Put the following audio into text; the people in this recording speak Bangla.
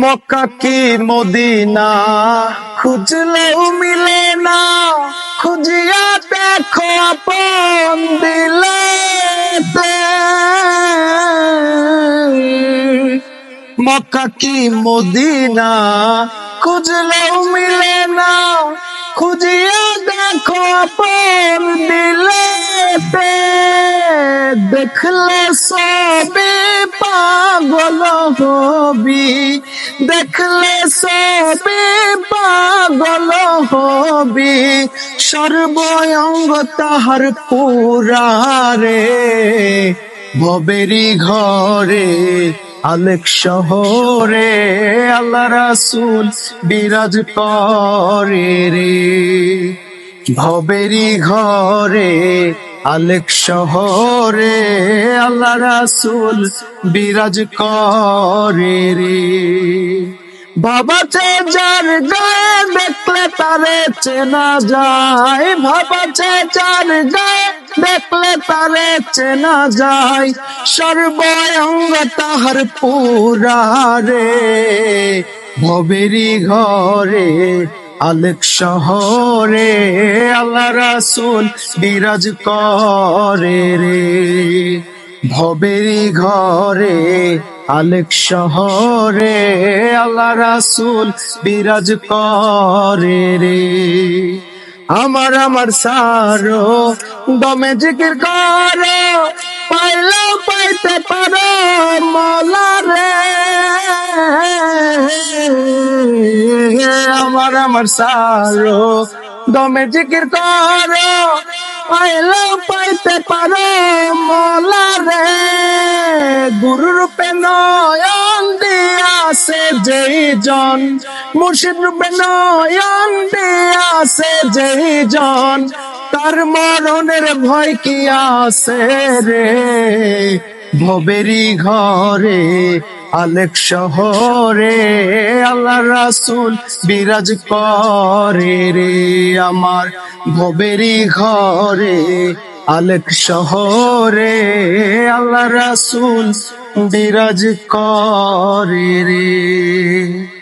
মক্কা কি মদিনা? খুঁজলেও মিলে না। খুঁজিয়া দেখো আপন দিলে মক্কা কি মদিনা? খুঁজলেও মিলে না। খুঁজিয়া দেখো আপন দিলে দেখলে সবে হবি দেখলে সবে পাগল হবি। সর্বঙ্গ তাহার পুরারে ভবেরি ঘরে, আলেক শহরে, আল্লাহ রাসুল বিরাজ করে রে। ভবেরি ঘরে আলেক শহরে আল্লাহ রাসুল বিরাজ করে রে। বাবা চে যার গায়ে দেখলে তারে চেনা যায়। বাবা চে যার গায়ে দেখলে তারে চেনা যায়। সর্বঙ্গ তাহার পুরারে ভবেরি ঘরে আলেক শহরে আল্লাহ রাসুল বিরাজ করে রে। ভবেরি ঘরে আলেক শহরে আল্লাহ রাসুল বিরাজ করে রে। আমার আমার সারো দমে জিকির করো। আমার সারো। দমে জিকির করো পাইলেও পাইতে পারো মলা রে। গুরু রূপে নয়ন দিয়াছে যেই জন। মুর্শিদ রূপে নয়ন দিয়াছে যেই জন। তার মরণের ভয় কি আছে রে? ভবেরি ঘরে, আলেক শহরে, আল্লাহ রাসুল বিরাজ করে রে আমার। ভবেরি ঘরে, আলেক শহরে, আল্লাহ রাসুল বিরাজ করে রে।